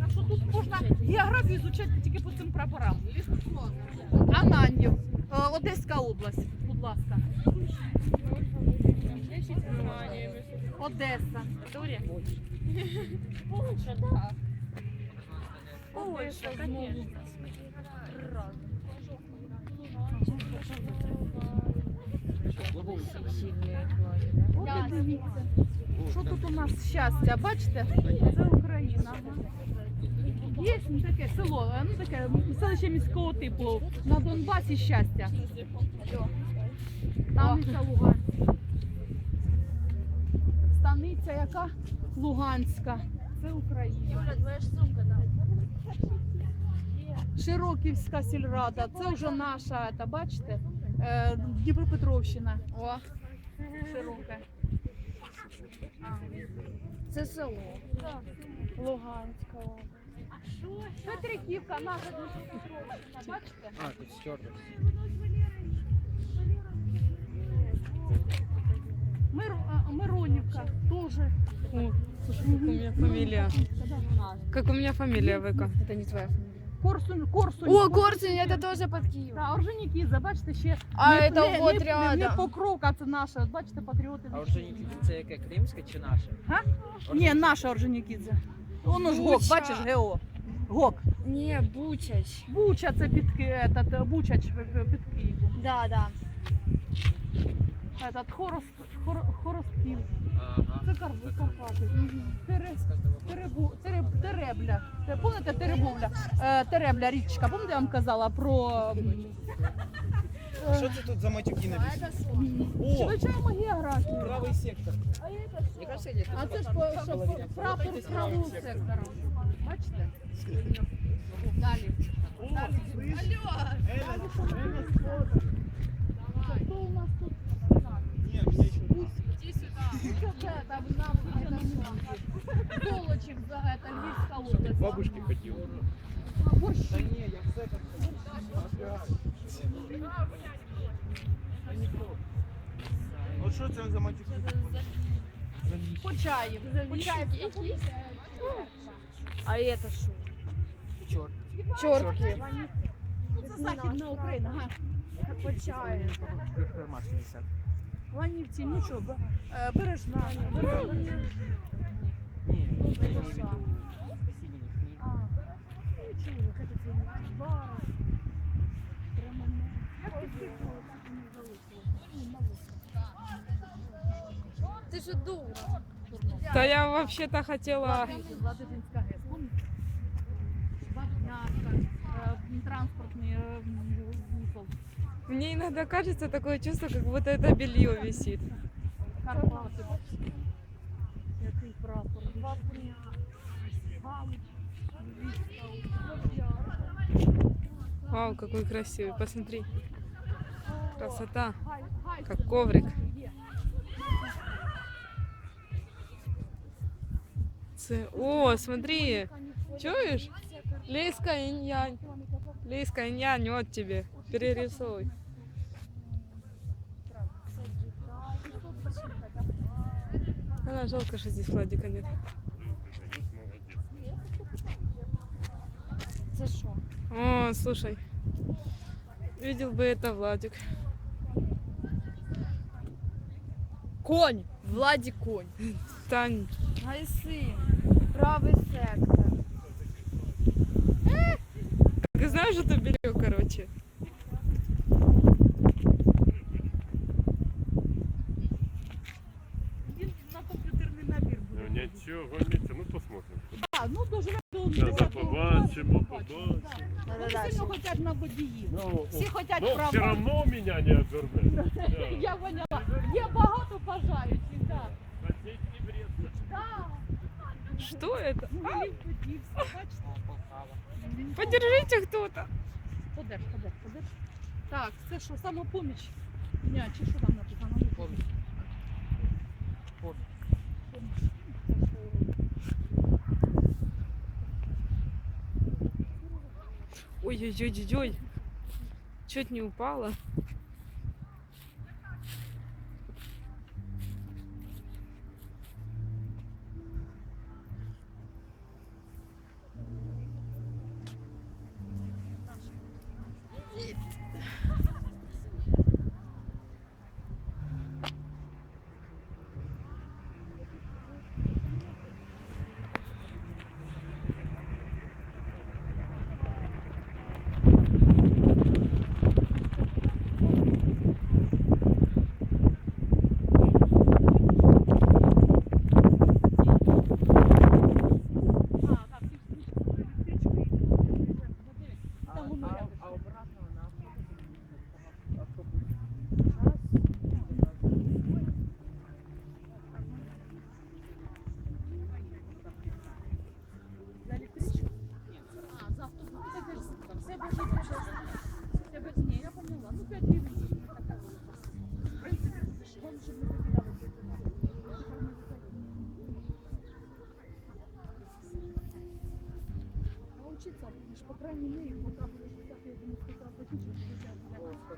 Так що тут можна географію звучати тільки по цим прапорам. Ананів, Е, Одеська область, будь ласка. Одеса. Конечно. От і дивіться. Що тут у нас щастя? Бачите? Україна. Є ну, таке село, е, ну таке селище міського типу на Донбасі щастя. Станиця Луганська. Станиця яка? Луганська. Це Україна. Юля, твоя ж сумка там. Широківська сільрада. Це вже наша, та, бачите? Е, Дніпропетровщина. О, широке. Це село. Луганська область. Петриківка, наша Дніпропетровщина, бачите? А, тут стерто. Мир, а, Миронівка теж. О, слушай, как у меня фамилия. Как у меня фамилия, Вика. Это не твоя фамилия. Корсунь, Корсунь. О, Корсунь, это тоже под Киевом. Да, Орджонікідзе, бачите, ще А не, это не, вот не, рядом. Не Покровка, це наша, от бачите, патріоти. А вже це яке кримське чи наше? Ні, наша Орджонікідзе. Воно ж ГОК, Буча. бачиш, ГО. ГОК. Не, Бучач. Буча це під Ки- этот, Бучач під Києвом. Да, да. Этот Хорост, хор, Хоростів. Ага. Це Карпи, Карпати. Тере, теребу, тереб, теребля. Те- Пам'ятаєте Теребовля? Е, теребля річка. Пам'ятаєте, я вам казала про... м, е, Що це тут за матюки написано? О, Вивчаємо географію. правий сектор. Яка сидить? А це ж по- що, по- прапор правого сектора. Бачите? Далі. Далі. Далі що у нас? Хто у нас тут? Ні, мені ще. Що це там нам Золочів за это, Львівська область. Бабушки хотів. А, Борщі. Та ні, я все так. От що це за матюки? Почаїв. Почаївська область. А это что? Чорт. Чёртки. Ну, це Західна Україна. Ага. Почаев. Формат 60. Ланівці, нічого. б- е, Бережна. Бережна. Ні, я имею в виду синіх ні. А, нічого, як це Вара. Прямо не. Як ти пам'ятаєте? Вагнярка, е, транспортний е, м, вузол. Мне иногда кажется такое чувство, как будто это белье висит. Карпати, бачите? Який прапор. Вагня, Галич, Львівська, Львівська. Вау, какой красивый, посмотри. Красота. Гай- Гай- Как коврик. Це- О, смотри, чуешь? Лейска инь-янь. Лейска инь-янь, вот тебе. Перерисуй. Она жалко, что здесь Владика нет. За что? О, слушай. Видел бы это Владик. Конь. Влади конь. Тань, Гайсы. Правый сектор. ты знаешь это белье, короче? Він на комп'ютерний набір буде. Ну нічого, нічого, ну посмотрим. А, ну доживе до Зараз 10-го побачимо, класу, побачимо. да. Вони сильно хочуть на водіїв. Ну, Всі хочуть ну права. все равно меня не отвернет. Я поняла. Є багато бажаючих, Что это? Ну, Львів подівся, бачите? Подержите кто-то. Подерж, подерж, подерж. Так, це що, самопоміч? Ні, чи що там написано? Ну, Поміч. Поміч. поміч. Це що? Ой-ой-ой-ой. Чуть не упала.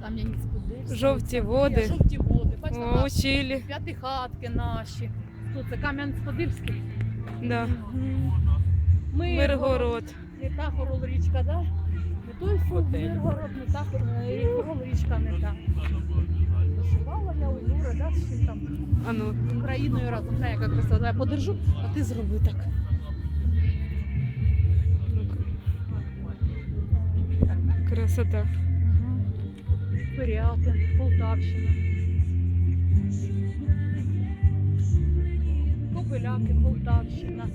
Рогалкин. Олександрія. Кам'янець-Подільський. Кам'янець-Подільський. Жовті води. Жовті води. Бачите, О, наші Чилі. п'ятихатки наші. Тут це Кам'янець-Подільський. Да. Миргород. Миргород. Не та Хорол річка, да? Не той фото, Миргород, не та е, Хорол річка, не та. Вишивала я у Юри, да, з чим там А ну, Україною разом. Не, яка красива. Давай подержу, а ти зроби так. красота. Пирятин, Полтавщина. Кобиляки, Полтавщина.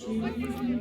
Спасибо.